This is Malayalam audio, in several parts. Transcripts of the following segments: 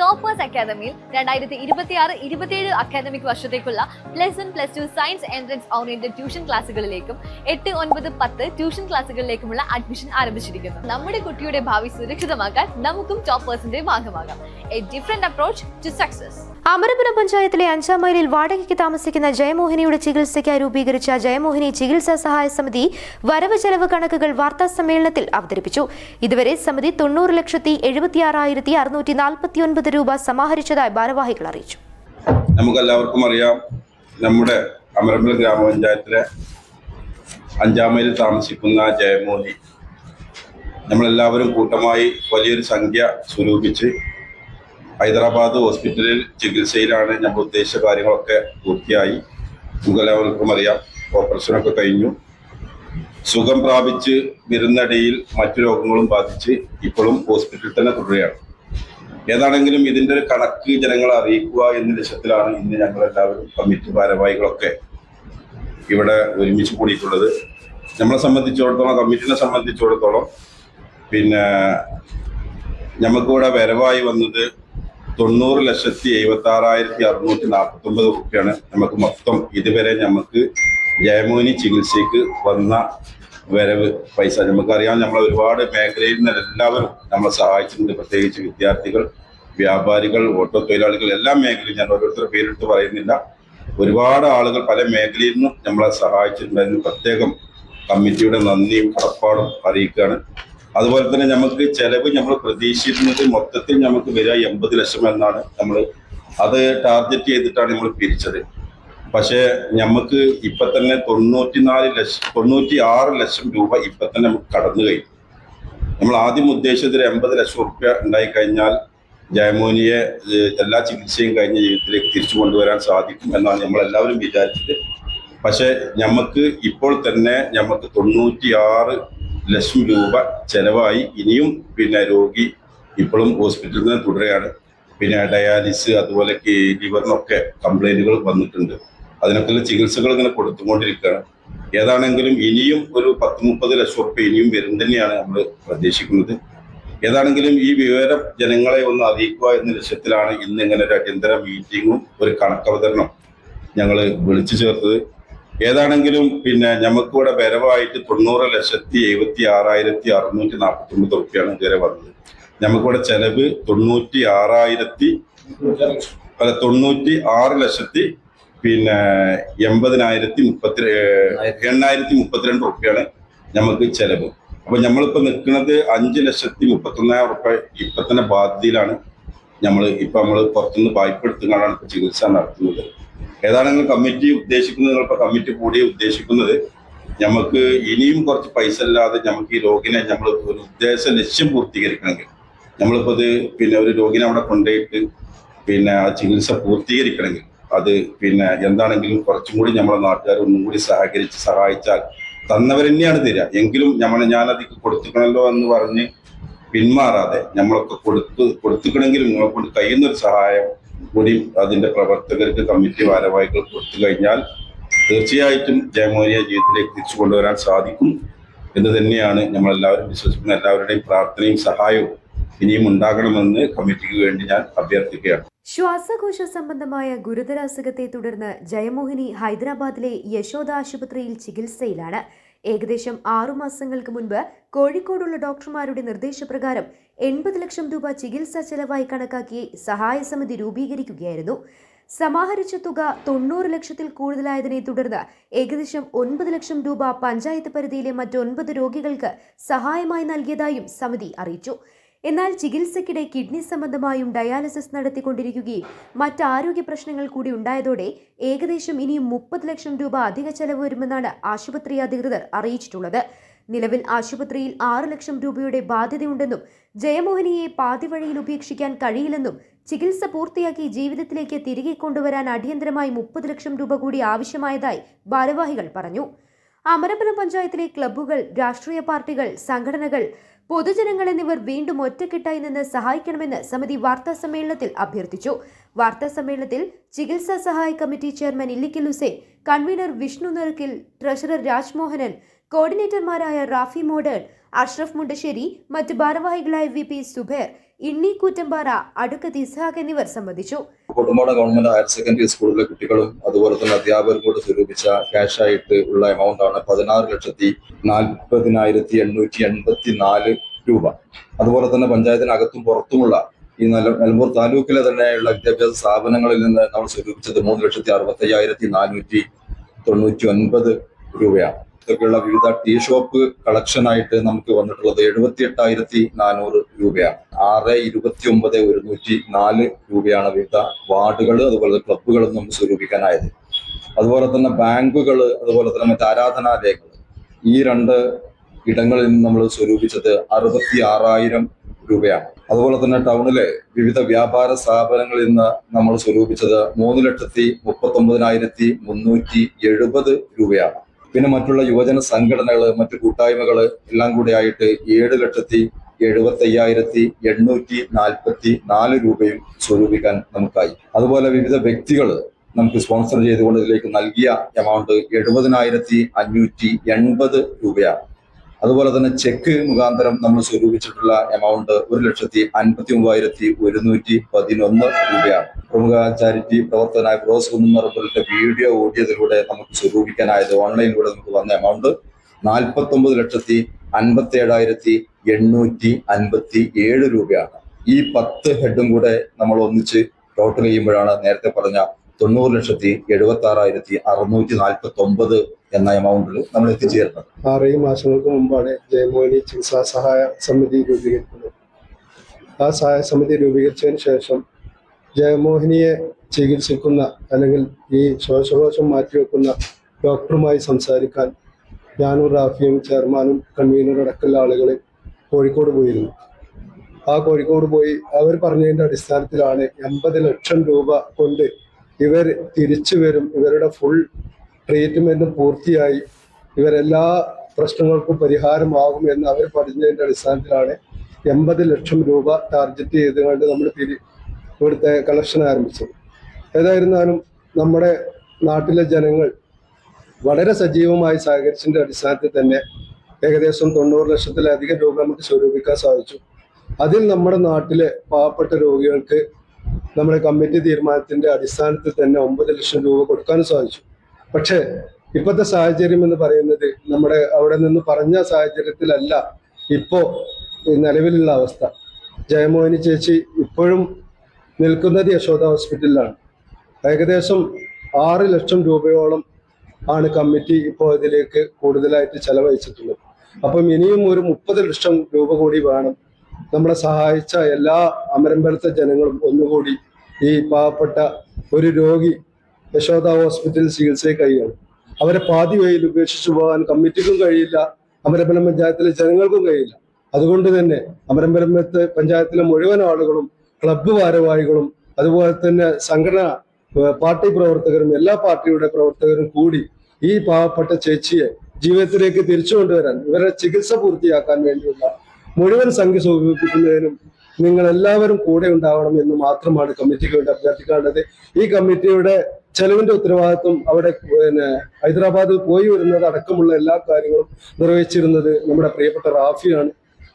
ടോപ്പേഴ്സ് അക്കാദമിയിൽ രണ്ടായിരത്തി ഇരുപത്തിയാറ് ഇരുപത്തിയേഴ് അക്കാദമിക് വർഷത്തേക്കുള്ള plus one plus two science entrance oriented tuition ക്ലാസ്സുകളിലേക്കും എട്ട് ഒൻപത് പത്ത് ട്യൂഷൻ ക്ലാസ്സുകളിലേക്കുമുള്ള അഡ്മിഷൻ ആരംഭിച്ചിരിക്കുന്നു. നമ്മുടെ കുട്ടിയുടെ ഭാവി സുരക്ഷിതമാക്കാൻ നമുക്കും ടോപ്പേഴ്സിന്റെ ഭാഗമാകാം. A different approach to success Amarapuram പഞ്ചായത്തിലെ അഞ്ചാം മൈലിൽ വാടകയ്ക്ക് താമസിക്കുന്ന ജയമോഹിനിയുടെ ചികിത്സയ്ക്കായി രൂപീകരിച്ച ജയമോഹിനി ചികിത്സാ സഹായ സമിതി വരവ് ചെലവ് കണക്കുകൾ വാർത്താ സമ്മേളനത്തിൽ അവതരിപ്പിച്ചു. ഇതുവരെ സമിതി തൊണ്ണൂറ് ലക്ഷത്തി എഴുപത്തിയാറായിരത്തി അറുന്നൂറ്റി നാൽപ്പത്തി ഒൻപത് രൂപ സമാഹരിച്ചതായി ഭാരവാഹികൾ അറിയിച്ചു. നമുക്കെല്ലാവർക്കും അറിയാം നമ്മുടെ അമരമ്പലം ഗ്രാമപഞ്ചായത്തിലെ അഞ്ചാം മൈലിൽ താമസിക്കുന്ന ജയമോഹി. നമ്മളെല്ലാവരും കൂട്ടമായി വലിയൊരു സംഖ്യ സ്വരൂപിച്ച് ഹൈദരാബാദ് ഹോസ്പിറ്റലിൽ ചികിത്സയിലാണ് നമ്മൾ ഉദ്ദേശിച്ച കാര്യങ്ങളൊക്കെ പൂർത്തിയായി. നമുക്കെല്ലാവർക്കും അറിയാം ഓപ്പറേഷനൊക്കെ കഴിഞ്ഞു. സുഖം പ്രാപിച്ച് വരുന്നടിയിൽ മറ്റു രോഗങ്ങളും ബാധിച്ച് ഇപ്പോഴും ഹോസ്പിറ്റലിൽ തന്നെ തുടരുകയാണ്. ഏതാണെങ്കിലും ഇതിന്റെ ഒരു കണക്ക് ജനങ്ങളെ അറിയിക്കുക എന്ന ലക്ഷ്യത്തിലാണ് ഇന്ന് ഞങ്ങൾ എല്ലാവരും കമ്മിറ്റി ഭാരവാഹികളൊക്കെ ഇവിടെ ഒരുമിച്ച് കൂടിയിട്ടുള്ളത്. നമ്മളെ സംബന്ധിച്ചിടത്തോളം കമ്മിറ്റിനെ സംബന്ധിച്ചിടത്തോളം പിന്നെ നമുക്കിവിടെ വരവായി വന്നത് തൊണ്ണൂറ് ലക്ഷത്തി എഴുപത്തി ആറായിരത്തി അറുന്നൂറ്റി നാൽപ്പത്തി ഒമ്പത് റുപ്യാണ്. നമുക്ക് മൊത്തം ഇതുവരെ നമുക്ക് ജയമോനി ചികിത്സയ്ക്ക് വന്ന വരവ് പൈസ. നമുക്കറിയാം നമ്മൾ ഒരുപാട് മേഖലയിൽ നിന്ന് എല്ലാവരും നമ്മളെ സഹായിച്ചിട്ടുണ്ട്. പ്രത്യേകിച്ച് വിദ്യാർത്ഥികൾ വ്യാപാരികൾ ഓട്ടോ തൊഴിലാളികൾ എല്ലാ മേഖലയും ഞാൻ ഓരോരുത്തരുടെ പേരിട്ട് പറയുന്നില്ല. ഒരുപാട് ആളുകൾ പല മേഖലയിൽ നിന്നും നമ്മളെ സഹായിച്ചിട്ടുണ്ടായിരുന്നു പ്രത്യേകം കമ്മിറ്റിയുടെ നന്ദിയും കടപ്പാടും അറിയിക്കുകയാണ്. അതുപോലെ തന്നെ നമുക്ക് ചെലവ് നമ്മൾ പ്രതീക്ഷിക്കുന്നത് മൊത്തത്തിൽ നമുക്ക് വരിക എൺപത് ലക്ഷം എന്നാണ് നമ്മൾ അത് ടാർഗറ്റ് ചെയ്തിട്ടാണ് നമ്മൾ പിരിച്ചത്. പക്ഷേ നമുക്ക് ഇപ്പൊ തന്നെ തൊണ്ണൂറ്റിനാല് ലക്ഷം തൊണ്ണൂറ്റി ആറ് ലക്ഷം രൂപ ഇപ്പൊ തന്നെ നമുക്ക് കടന്നു കഴിഞ്ഞു. നമ്മൾ ആദ്യം ഉദ്ദേശിച്ചത് ഒരു എൺപത് ലക്ഷം റുപ്യ ഉണ്ടായി കഴിഞ്ഞാൽ ജയമോനിയെ എല്ലാ ചികിത്സയും കഴിഞ്ഞ ജീവിതത്തിലേക്ക് തിരിച്ചു കൊണ്ടുവരാൻ സാധിക്കും എന്നാണ് നമ്മൾ എല്ലാവരും വിചാരിച്ചത്. പക്ഷെ നമുക്ക് ഇപ്പോൾ തന്നെ നമുക്ക് തൊണ്ണൂറ്റി ആറ് ലക്ഷം രൂപ ചെലവായി. ഇനിയും പിന്നെ രോഗി ഇപ്പോഴും ഹോസ്പിറ്റലിൽ നിന്ന് തുടരുകയാണ്. പിന്നെ ഡയാലിസ് അതുപോലെ ലിവറിനൊക്കെ കംപ്ലൈന്റുകൾ വന്നിട്ടുണ്ട്. അതിനൊക്കെയുള്ള ചികിത്സകൾ ഇങ്ങനെ കൊടുത്തുകൊണ്ടിരിക്കുകയാണ്. ഏതാണെങ്കിലും ഇനിയും ഒരു പത്ത് മുപ്പത് ലക്ഷം റുപ്യ ഇനിയും വരും തന്നെയാണ് നമ്മൾ പ്രതീക്ഷിക്കുന്നത്. ഏതാണെങ്കിലും ഈ വിവരം ജനങ്ങളെ ഒന്ന് അറിയിക്കുക എന്ന ലക്ഷ്യത്തിലാണ് ഇന്ന് ഇങ്ങനെ ഒരു അടിയന്തര മീറ്റിങ്ങും ഒരു കണക്കവതരണം ഞങ്ങൾ വിളിച്ചു ചേർത്തത്. ഏതാണെങ്കിലും പിന്നെ നമുക്കിവിടെ വരവായിട്ട് തൊണ്ണൂറ് ലക്ഷത്തി എഴുപത്തി ആറായിരത്തി അറുന്നൂറ്റി നാൽപ്പത്തി ഒമ്പത് റുപ്യാണ് ഇതുവരെ വന്നത്. നമുക്കിവിടെ ചെലവ് തൊണ്ണൂറ്റി ആറായിരത്തി അല്ല തൊണ്ണൂറ്റി ആറ് ലക്ഷത്തി പിന്നെ എൺപതിനായിരത്തി മുപ്പത്തി എണ്ണായിരത്തി മുപ്പത്തിരണ്ട് റുപ്യാണ് നമുക്ക് ചെലവ്. അപ്പൊ നമ്മളിപ്പോ നിൽക്കുന്നത് അഞ്ച് ലക്ഷത്തി മുപ്പത്തൊന്നായിരം റുപ്യ ഇപ്പൊ തന്നെ ബാധ്യതയിലാണ് നമ്മൾ ഇപ്പൊ നമ്മൾ പുറത്തുനിന്ന് വായ്പ എടുത്തുകൊണ്ടാണ് ഇപ്പൊ ചികിത്സ നടത്തുന്നത്. ഏതാണ് നിങ്ങൾ കമ്മിറ്റി ഉദ്ദേശിക്കുന്നത്? നിങ്ങളിപ്പോ കമ്മിറ്റി കൂടി ഉദ്ദേശിക്കുന്നത് നമുക്ക് ഇനിയും കുറച്ച് പൈസ അല്ലാതെ നമുക്ക് ഈ രോഗിനെ നമ്മൾ ഒരു ഉദ്ദേശ ലക്ഷ്യം പൂർത്തീകരിക്കണമെങ്കിൽ നമ്മളിപ്പോ ഇത് പിന്നെ ഒരു രോഗിനെ അവിടെ കൊണ്ടുപോയിട്ട് പിന്നെ ആ ചികിത്സ പൂർത്തീകരിക്കണമെങ്കിൽ അത് പിന്നെ എന്താണെങ്കിലും കുറച്ചും കൂടി നമ്മളെ നാട്ടുകാർ ഒന്നും കൂടി സഹകരിച്ച് സഹായിച്ചാൽ തന്നവർ തന്നെയാണ് തരിക. എങ്കിലും നമ്മൾ ഞാനത് കൊടുത്തുക്കണല്ലോ എന്ന് പറഞ്ഞ് പിന്മാറാതെ നമ്മളൊക്കെ കൊടുത്ത് കൊടുത്തുക്കണമെങ്കിലും നിങ്ങളെ കൊണ്ട് കഴിയുന്ന ഒരു സഹായം കൂടി അതിന്റെ പ്രവർത്തകർക്ക് കമ്മിറ്റി ഭാരവാഹികൾ കൊടുത്തു കഴിഞ്ഞാൽ തീർച്ചയായിട്ടും ജയമോനിയ ജീവിതത്തിലേക്ക് തിരിച്ചു കൊണ്ടുവരാൻ സാധിക്കും എന്ന് തന്നെയാണ് നമ്മളെല്ലാവരും വിശ്വസിക്കുന്ന എല്ലാവരുടെയും പ്രാർത്ഥനയും സഹായവും ഇനിയും ഉണ്ടാകണമെന്ന് കമ്മിറ്റിക്ക് വേണ്ടി ഞാൻ അഭ്യർത്ഥിക്കുകയാണ്. ശ്വാസകോശ സംബന്ധമായ ഗുരുതര അസുഖത്തെ തുടർന്ന് ജയമോഹിനി ഹൈദരാബാദിലെ യശോദ ആശുപത്രിയിൽ ചികിത്സയിലാണ്. ഏകദേശം ആറുമാസങ്ങൾക്ക് മുൻപ് കോഴിക്കോടുള്ള ഡോക്ടർമാരുടെ നിർദ്ദേശപ്രകാരം എൺപത് ലക്ഷം രൂപ ചികിത്സാ ചെലവായി കണക്കാക്കി സഹായ സമിതി രൂപീകരിക്കുകയായിരുന്നു. സമാഹരിച്ച തുക തൊണ്ണൂറ് ലക്ഷത്തിൽ കൂടുതലായതിനെ തുടർന്ന് ഏകദേശം ഒൻപത് ലക്ഷം രൂപ പഞ്ചായത്ത് പരിധിയിലെ മറ്റൊൻപത് രോഗികൾക്ക് സഹായമായി നൽകിയതായും സമിതി അറിയിച്ചു. എന്നാൽ ചികിത്സയ്ക്കിടെ കിഡ്നി സംബന്ധമായും ഡയാലിസിസ് നടത്തിക്കൊണ്ടിരിക്കുകയും മറ്റ് ആരോഗ്യ പ്രശ്നങ്ങൾ കൂടി ഉണ്ടായതോടെ ഏകദേശം ഇനിയും മുപ്പത് ലക്ഷം രൂപ അധിക ചെലവ് വരുമെന്നാണ് ആശുപത്രി അധികൃതർ അറിയിച്ചിട്ടുള്ളത്. നിലവിൽ ആശുപത്രിയിൽ ആറ് ലക്ഷം രൂപയുടെ ബാധ്യതയുണ്ടെന്നും ജയമോഹനിയെ പാതിവഴിയിൽ ഉപേക്ഷിക്കാൻ കഴിയില്ലെന്നും ചികിത്സ പൂർത്തിയാക്കി ജീവിതത്തിലേക്ക് തിരികെ കൊണ്ടുവരാൻ അടിയന്തരമായി മുപ്പത് ലക്ഷം രൂപ കൂടി ആവശ്യമായതായി ഭാരവാഹികൾ പറഞ്ഞു. അമരപുരം പഞ്ചായത്തിലെ ക്ലബ്ബുകൾ രാഷ്ട്രീയ പാർട്ടികൾ സംഘടനകൾ പൊതുജനങ്ങൾ എന്നിവർ വീണ്ടും ഒറ്റക്കെട്ടായി നിന്ന് സഹായിക്കണമെന്ന് സമിതി വാർത്താ സമ്മേളനത്തിൽ അഭ്യർത്ഥിച്ചു. വാർത്താ സമ്മേളനത്തിൽ ചികിത്സാ സഹായ committee chairman Illikkal Hussain convener Vishnu Nerukkil treasurer Rajmohanan കോർഡിനേറ്റർമാരായ Rafi model Ashraf Mundassery മറ്റ് ഭാരവാഹികളായ വി പി സുബേർ ഇണ്ണി കൂറ്റമ്പാറ അടുക്കത്ത് ഇസ്ഹാഖ് എന്നിവർ സംബന്ധിച്ചു. കൊടുമട ഗവൺമെന്റ് ഹയർ സെക്കൻഡറി സ്കൂളിലെ കുട്ടികളും അതുപോലെ തന്നെ അധ്യാപകരും കൂടെ സ്വരൂപിച്ച ക്യാഷ് ആയിട്ട് ഉള്ള എമൗണ്ട് ആണ് പതിനാറ് ലക്ഷത്തി നാൽപ്പതിനായിരത്തി എണ്ണൂറ്റി എൺപത്തി നാല് രൂപ. അതുപോലെ തന്നെ പഞ്ചായത്തിനകത്തും പുറത്തുമുള്ള ഈ നില നിലമ്പൂർ താലൂക്കിലെ തന്നെയുള്ള വിദ്യാഭ്യാസ സ്ഥാപനങ്ങളിൽ നിന്ന് നമ്മൾ സ്വരൂപിച്ചത് മൂന്ന് ലക്ഷത്തി അറുപത്തി അയ്യായിരത്തി നാനൂറ്റി തൊണ്ണൂറ്റി ഒൻപത് രൂപയാണ്. ഇതൊക്കെയുള്ള വിവിധ ടീ ഷോപ്പ് കളക്ഷൻ ആയിട്ട് നമുക്ക് വന്നിട്ടുള്ളത് എഴുപത്തി എട്ടായിരത്തി നാനൂറ് രൂപയാണ്. ആറ് ഇരുപത്തി ഒമ്പത് ഒരുന്നൂറ്റി നാല് രൂപയാണ് വിവിധ വാർഡുകൾ അതുപോലെ ക്ലബ്ബുകളും നമുക്ക് സ്വരൂപിക്കാനായത്. അതുപോലെ തന്നെ ബാങ്കുകൾ അതുപോലെ തന്നെ മറ്റ് ആരാധനാലയങ്ങൾ ഈ രണ്ട് ഇടങ്ങളിൽ നിന്ന് നമ്മൾ സ്വരൂപിച്ചത് അറുപത്തി ആറായിരം രൂപയാണ്. അതുപോലെ തന്നെ ടൗണിലെ വിവിധ വ്യാപാര സ്ഥാപനങ്ങളിൽ നിന്ന് നമ്മൾ സ്വരൂപിച്ചത് മൂന്ന് ലക്ഷത്തി മുപ്പത്തി ഒമ്പതിനായിരത്തി മുന്നൂറ്റി എഴുപത് രൂപയാണ്. പിന്നെ മറ്റുള്ള യുവജന സംഘടനകൾ മറ്റു കൂട്ടായ്മകൾ എല്ലാം കൂടി ആയിട്ട് ഏഴ് ലക്ഷത്തി എഴുപത്തി അയ്യായിരത്തി എണ്ണൂറ്റി നാൽപ്പത്തി നാല് രൂപയും സ്വരൂപിക്കാൻ നമുക്കായി. അതുപോലെ വിവിധ വ്യക്തികൾ നമുക്ക് സ്പോൺസർ ചെയ്തുകൊണ്ട് ഇതിലേക്ക് നൽകിയ എമൗണ്ട് എഴുപതിനായിരത്തി അഞ്ഞൂറ്റി എൺപത് രൂപയാണ്. അതുപോലെ തന്നെ ചെക്ക് മുഖാന്തരം നമ്മൾ സ്വരൂപിച്ചിട്ടുള്ള എമൗണ്ട് ഒരു ലക്ഷത്തി അൻപത്തി മൂവായിരത്തി ഒരുന്നൂറ്റി പതിനൊന്ന് രൂപയാണ്. പ്രമുഖ ചാരിറ്റി പ്രവർത്തനായ ക്രോസ് കുന്നുമറമ്പലിന്റെ വീഡിയോ ഓടിയതിലൂടെ നമുക്ക് സ്വരൂപിക്കാനായത് ഓൺലൈനിലൂടെ നമുക്ക് വന്ന എമൗണ്ട് നാൽപ്പത്തി ഒമ്പത് ലക്ഷത്തി അൻപത്തി ഏഴായിരത്തി എണ്ണൂറ്റി അൻപത്തി ഏഴ് രൂപയാണ്. ഈ പത്ത് ഹെഡും കൂടെ നമ്മൾ ഒന്നിച്ച് ടോട്ടൽ ചെയ്യുമ്പോഴാണ് നേരത്തെ പറഞ്ഞ തൊണ്ണൂറ് ലക്ഷത്തി എഴുപത്തി ആറായിരത്തി അറുന്നൂറ്റി നാൽപ്പത്തി ഒമ്പത് എന്ന എമൗണ്ടിൽ നമ്മൾ എത്തിച്ചേരുന്നത്. ആറേഴ് മാസങ്ങൾക്ക് മുമ്പാണ് ജയമോഹിനി ചികിത്സാ സഹായ സമിതി രൂപീകരിക്കുന്നത്. ആ സഹായ സമിതി രൂപീകരിച്ചതിന് ശേഷം ജയമോഹിനിയെ ചികിത്സിക്കുന്ന അല്ലെങ്കിൽ ഈ ശ്വാസകോശം മാറ്റിവെക്കുന്ന ഡോക്ടറുമായി സംസാരിക്കാൻ ഞാനും റാഫിയും ചെയർമാനും കൺവീനറും അടക്കമുള്ള ആളുകൾ കോഴിക്കോട് പോയിരുന്നു. ആ കോഴിക്കോട് പോയി അവർ പറഞ്ഞതിന്റെ അടിസ്ഥാനത്തിലാണ് എൺപത് ലക്ഷം രൂപ കൊണ്ട് ഇവർ തിരിച്ചു വരും. ഇവരുടെ ഫുൾ ട്രീറ്റ്മെന്റും പൂർത്തിയായി. ഇവരെല്ലാ പ്രശ്നങ്ങൾക്കും പരിഹാരമാകും എന്ന് അവർ പറഞ്ഞതിന്റെ അടിസ്ഥാനത്തിലാണ് എൺപത് ലക്ഷം രൂപ ടാർഗറ്റ് ചെയ്തുകൊണ്ട് നമ്മൾ തിരി ഇവിടുത്തെ കളക്ഷൻ ആരംഭിച്ചത്. ഏതായിരുന്നാലും നമ്മുടെ നാട്ടിലെ ജനങ്ങൾ വളരെ സജീവമായി സഹകരിച്ചതിന്റെ അടിസ്ഥാനത്തിൽ തന്നെ ഏകദേശം തൊണ്ണൂറ് ലക്ഷത്തിലധികം രൂപ നമുക്ക് സ്വരൂപിക്കാൻ സാധിച്ചു. അതിൽ നമ്മുടെ നാട്ടിലെ പാവപ്പെട്ട രോഗികൾക്ക് നമ്മുടെ കമ്മിറ്റി തീരുമാനത്തിന്റെ അടിസ്ഥാനത്തിൽ തന്നെ ഒമ്പത് ലക്ഷം രൂപ കൊടുക്കാൻ സാധിച്ചു. പക്ഷേ ഇപ്പോഴത്തെ സാഹചര്യം എന്ന് പറയുന്നത് നമ്മുടെ അവിടെ നിന്ന് പറഞ്ഞ സാഹചര്യത്തിലല്ല ഇപ്പോ നിലവിലുള്ള അവസ്ഥ. ജയമോഹിനി ചേച്ചി ഇപ്പോഴും നിൽക്കുന്നത് യശോദ ഹോസ്പിറ്റലിലാണ്. ഏകദേശം ആറ് ലക്ഷം രൂപയോളം ആണ് കമ്മിറ്റി ഇപ്പോൾ ഇതിലേക്ക് കൂടുതലായിട്ട് ചെലവഴിച്ചിട്ടുള്ളത്. അപ്പം ഇനിയും ഒരു മുപ്പത് ലക്ഷം രൂപ കൂടി വേണം നമ്മളെ സഹായിച്ച എല്ലാ അമരമ്പലത്തെ ജനങ്ങളും ഒന്നുകൂടി ഈ പാവപ്പെട്ട ഒരു രോഗി യശോദ ഹോസ്പിറ്റലിൽ ചികിത്സയിൽ കഴിയാണ്. അവരെ പാതി വഴിയിൽ ഉപേക്ഷിച്ചു പോകാൻ കമ്മിറ്റിക്കും കഴിയില്ല അമരമ്പലം പഞ്ചായത്തിലെ ജനങ്ങൾക്കും കഴിയില്ല. അതുകൊണ്ട് തന്നെ അമരമ്പലം പഞ്ചായത്തിലെ മുഴുവൻ ആളുകളും ക്ലബ്ബ് ഭാരവാഹികളും അതുപോലെ തന്നെ സംഘടന പാർട്ടി പ്രവർത്തകരും എല്ലാ പാർട്ടിയുടെ പ്രവർത്തകരും കൂടി ഈ പാവപ്പെട്ട ചേച്ചിയെ ജീവിതത്തിലേക്ക് തിരിച്ചുകൊണ്ടുവരാൻ ഇവരുടെ ചികിത്സ പൂർത്തിയാക്കാൻ വേണ്ടിയുള്ള മുഴുവൻ സംഖ്യ സൂചിപ്പിക്കുന്നതിനും നിങ്ങൾ എല്ലാവരും കൂടെ ഉണ്ടാവണം എന്ന് മാത്രമാണ് കമ്മിറ്റിക്ക് വേണ്ടി അഭ്യർത്ഥിക്കേണ്ടത് ഈ കമ്മിറ്റിയുടെ ചെലവിന്റെ ഉത്തരവാദിത്വം അവിടെ പിന്നെ ഹൈദരാബാദിൽ പോയി വരുന്നത് അടക്കമുള്ള എല്ലാ കാര്യങ്ങളും നിർവഹിച്ചിരുന്നത് നമ്മുടെ പ്രിയപ്പെട്ട റാഫിയാണ്.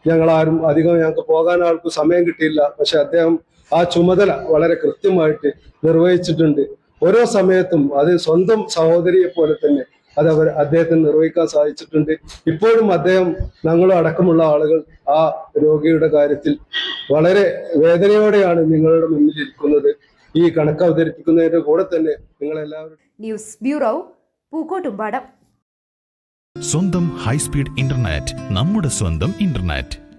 ഞങ്ങൾ ആരും അധികം ഞങ്ങൾക്ക് പോകാൻ ആൾക്ക് സമയം കിട്ടിയില്ല. പക്ഷെ അദ്ദേഹം ആ ചുമതല വളരെ കൃത്യമായിട്ട് നിർവഹിച്ചിട്ടുണ്ട്. ഓരോ സമയത്തും അത് സ്വന്തം സഹോദരിയെ പോലെ തന്നെ അത് അവർ അദ്ദേഹത്തിന് നിർവഹിക്കാൻ സാധിച്ചിട്ടുണ്ട്. ഇപ്പോഴും അദ്ദേഹം ഞങ്ങളും അടക്കമുള്ള ആളുകൾ ആ രോഗിയുടെ കാര്യത്തിൽ വളരെ വേദനയോടെയാണ് നിങ്ങളുടെ മുന്നിൽ ഇരിക്കുന്നത്. ഈ കണക്ക് അവതരിപ്പിക്കുന്നതിന്റെ കൂടെ തന്നെ നിങ്ങളെല്ലാവരും ന്യൂസ് ബ്യൂറോ പൂക്കോട്ടുംപാടം. സ്വന്തം ഹൈസ്പീഡ് ഇന്റർനെറ്റ് നമ്മുടെ സ്വന്തം ഇന്റർനെറ്റ്.